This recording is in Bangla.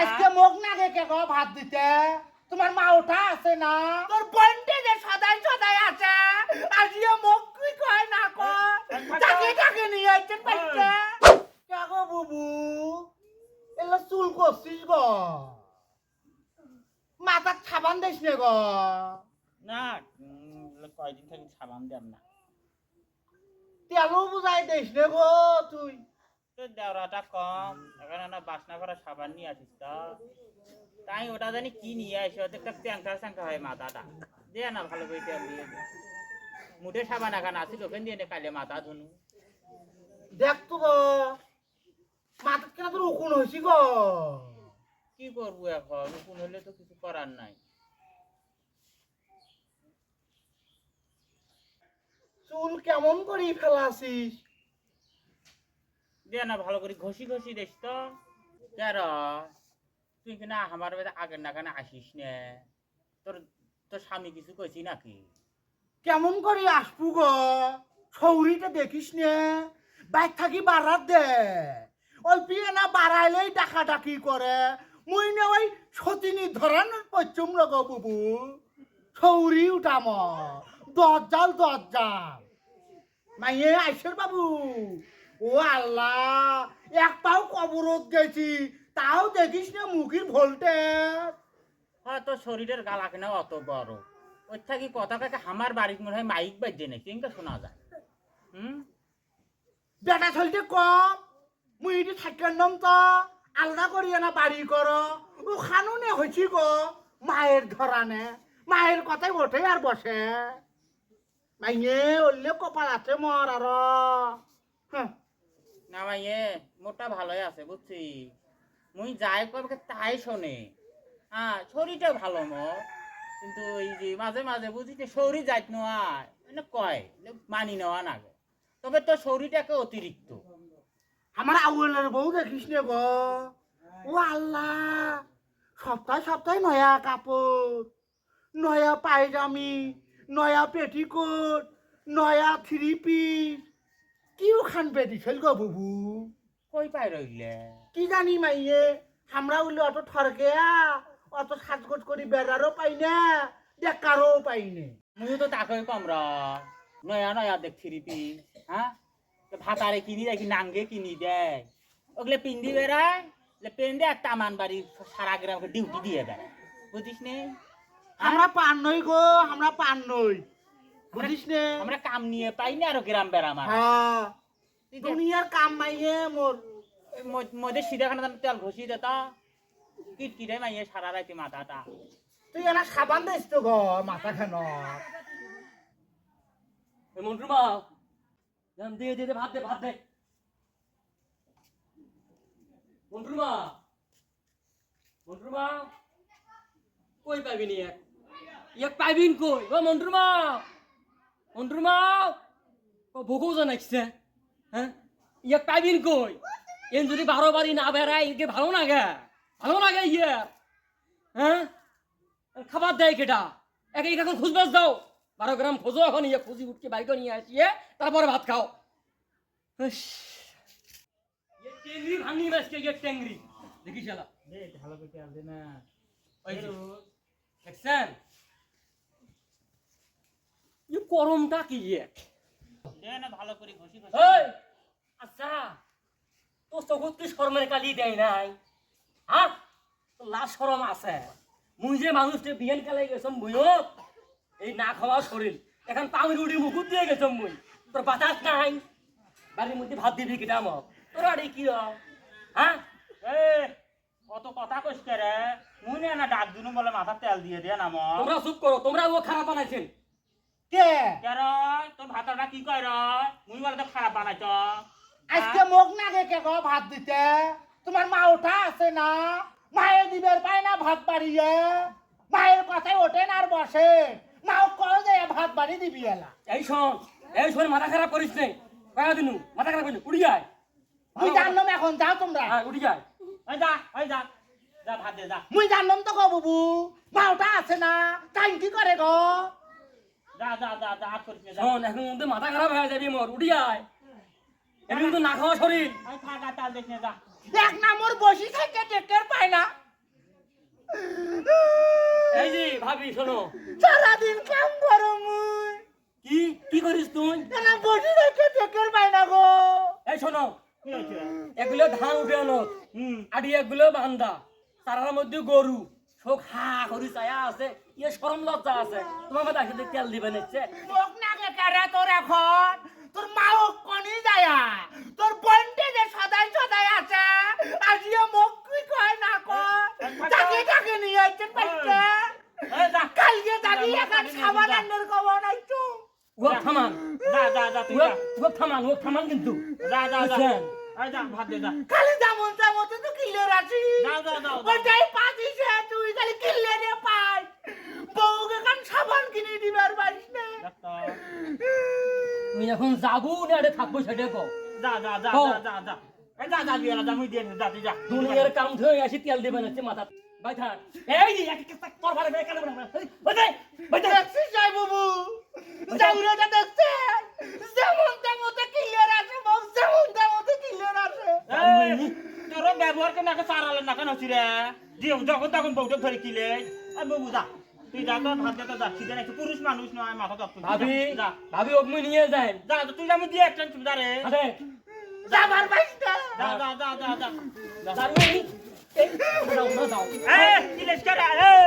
আজকে মোক নাগে কে গো ভাত দিতে। তোমার মা ওঠা আছে না? তোর বন্ডে যে সদাই সদাই আছে আজকে মোক কি কয় না কয়? তাকে তাকে নিয়ে আসছেন পাইতে কে গো বুবু এলা চুল করছিস গো। মাথার সাবান দিস নে গো। না কয়দিন থেকে সাবান দেন না। তেলও বুঝাই দিস নে গো তুই। দেওয়াটা কম। এখন না বাসনা করা সাবান নিয়ে আসিস তো। তাই ওটা জানি কি নিয়ে আসি? ওতে একটা ট্যাঙ্কা হয় মাথাটা। দে না ভালো করে তেল দিয়ে মুঠে সাবান এখন আসিল ওখান দিয়ে কালে মাথা ধুনু। দেখ তো গো মাথার কেন তোর উকুন হয়েছি গো? কি করব এখন? কোন হলে তো কিছু করার নাই। চুল কেমন করি ফেলাছিস? দে না ভালো করে ঘষি ঘষি দিস তো। কেন তুই কিনা আমার বাড়িতে আগের না কেন আসিস নে? তোর তোর স্বামী কিছু কইছি নাকি? কেমন করে আসব গো? ছৌরিটা দেখিস নে? বাইক থাকি বাড়াত দে। অল্পিয়ে না বাড়াইলেই ডাকা ডাকি করে। মুই না ওই সতিনি ধরান পশ্চিম লগ বুবু। ছৌরি উঠাম। দরজাল দরজাল। মাইয়ে আইসের বাবু। ও আল্লাহ এক পাও কবরত গেছি তাও দেখিস না মুখির ভোল্টেজ। হ্যাঁ তোর শরীরের গালা কেনা অত বড়। ওই থাকি কথা কাকে আমার বাড়ির মনে হয় মাইক বাজছে নাকি? কিন্তু শোনা যায়। হুম? বেটা চলতে কম মুই এটি থাকার নাম তো। আলাদা করিয়ে না বাড়ি কর। ও খানুনে হয়েছি গো। মায়ের ধরানে মায়ের কথাই ওঠে আর বসে। মাইয়ে ওলে কপাল আছে মর আর হ্যাঁ, না ভাইয়ে মোটা ভালোই আছে, বুঝছি? মুই যাই কবে তাই শোনে। হ্যাঁ শরীরটা ভালো মো, কিন্তু এই যে মাঝে মাঝে বুঝিতে শরীর যাইত নয় মানে কয় মানি নেওয়া না। তবে তোর শরীরটাকে অতিরিক্ত। আমার আউলের বউ দেখিস নে গো। ও আল্লাহ, সপ্তাহে সপ্তাহে নয়া কাপড়, নয়া পায়জামি, নয়া পেটিকোট, নয়া থ্রি পিস কিউ খান পেটিছিল গো বুবু? কই পাই রইলে? কি জানি মাইয়ে আমরা উলি অত ঠরকে অত সাজগোজ করি বেড়ারও পাই না দেখারও পাই না। মুই তো তাকে কম র। নয়া নয়া দেখ থ্রিপি হ্যাঁ? ভাতারে কিনি দেখি নাঙ্গে কিনি দেয়। ওগুলো পিন্দি বেড়ায় পেন্দে আর তামান বাড়ি সারা গ্রামকে ডিউটি দিয়ে বেড়ায় বুঝিস নে? আমরা পান নই গো আমরা পান নই। বুঝিস নে? আমরা কাম নিয়ে পাই না আরও গ্রাম বেড়া আমার হ্যাঁ। দুনিয়ার কাম মাইয়ে মোর মধ্যে সিধা তেল ঘষি দে তা। মাইয়ে সারা রাইতে মাথাটা। তুই এনা সাবান দিস তো গো মাথা খান মন্টু মা জান দিয়ে দিয়ে ভাত দে ভাত দে। মন্টু মা মন্টু মা কই পাবি নি এক? এক পাইবিন কই? ও মন্টু মা। মন্টু মা ও ভোগও জানাইছে হ্যাঁ? এক পাইবিন কই? এন যদি বারো বাড়ি না বেড়ায় একে ভালো লাগে ভালো লাগে ইয়ে হ্যাঁ? খাবার দেয় কেটা একে এখন খুঁজবাস দাও বারো গ্রাম খোঁজো এখন ইয়ে খুঁজি উঠকে বাইকে নিয়ে আসিয়ে তারপরে ভাত খাও। টেংরি ভাঙি মাছকে ইয়ে টেংরি দেখি শালা ভালো করে তেল না? দেখছেন? করমটা কি দে ভালো করে ঘষি ঘষি। আচ্ছা তোর চকুত কি শর্মের কালি দেয় নাই? হ্যাঁ তোর লাশ শরম আছে। মুই যে মানুষটা বিয়ান কালাই গেছম মুইও এই না খাওয়া শরীর এখন পামি রুটি মুকুট দিয়ে গেছম মুই। তোর বাতাস নাই। বাড়ির মধ্যে ভাত দিবি তোর আরে কি হয়? কথা কইস রে মুই না ডাক দিনু বলে মাথা তেল দিয়ে দে না তোমরা চুপ করো তোমরা ও খারাপ বানাইছেন কে? কেন তোর ভাতটা কি কয় মুই বলে তো খারাপ বানাইছ। আজকে মোক নাগে কে গো ভাত দিতে? তোমার মা ওঠা আছে না? মায়ের দিবের পায় না ভাত বাড়িয়ে? মায়ের কথায় ওঠে না আর বসে? মাও কল যে ভাত বাড়ি দিবি এলা। এই শোন এই শোন মাথা খারাপ করিস নে। কয়া দিনু মাথা খারাপ করিস উড়ি যায় মুই জানলাম এখন যাও তোমরা। হ্যাঁ উড়ি যায় ওই যা ওই যা। যা ভাত দে যা। মুই জানলাম তো গো বুবু মা ওঠা আছে না? টাইম কি করে গো? শোন এখন মধ্যে মাথা খারাপ হয়ে যাবি মোর উঠি আয়। এমনি তো না খাওয়া শরীর। এক না মোর বসি থাকে টেক্টার পায় না। এই যে ভাবি শোনো। সারাদিন কাম করো মুই। কি কি করিস তুই? না বসি থাকে টেক্টার পাই না গো। এই শোনো এগুলো ধান উঠে আনো আর এগুলো বান্দা। তারার মধ্যে গরু। শোক হা করি চায়া আছে ইয়ে সরম লজ্জা আছে। তোমার মধ্যে আসলে তেল দিবে নিচ্ছে। মোক নাগে কারে তোর এখন? তোর মাও কনি যায়া। তোর বন্টে যে সদাই সদাই আছে আজিয়ে মোক কি কয় না কয়? তাকে তাকে নিয়ে আসছে পাইছে কালকে দাদি এখন সাবান আন্ডার কবর নাইছো ও থামান। যা যা যা তুই ও থামান ও থামান কিন্তু। যা যা যা? এই যা ভাত দে যা। খালি যেমন তেমন তো কিলে রাখি যাও যাও যাও ওটাই পাতিছে তুই খালি কিলে রে পাই বউকে কান সাবান কিনে দিবার পারিস না ডাক্তার তুই এখন যাব না আরে থাকব সেটা কো যা যা যা। যা যা যা। যা যা দিয়ে না যা মুই দিয়ে নি, যা যা। দুনিয়ার কাম ধরে আসি তেল দিবে নিচ্ছে মাথা ভাই থাক। এই এক এক তোর ভারে বেকার বড় ভাই। ভাই থাক দেখছিস যাই বাবু? জাউরাটা দেখছে? যেমন তোর ব্যবহার কেন নাকি সারালে না কেন দিও যখন তখন বউটা ধরে কিলে। আর বাবু যা। তুই যা তো ভাত দে তো যা খিদে নাই তুই পুরুষ মানুষ নয় মাথা দপ্তর ভাবি যা ভাবি ওকে মুই নিয়ে যাই যা যা, তুই যা আমি দিয়ে একটা চুপ যা রে আরে যাবার পারিস না যা যা যা যা যা যাবি এই দাও দাও এই কিলেশ করে এই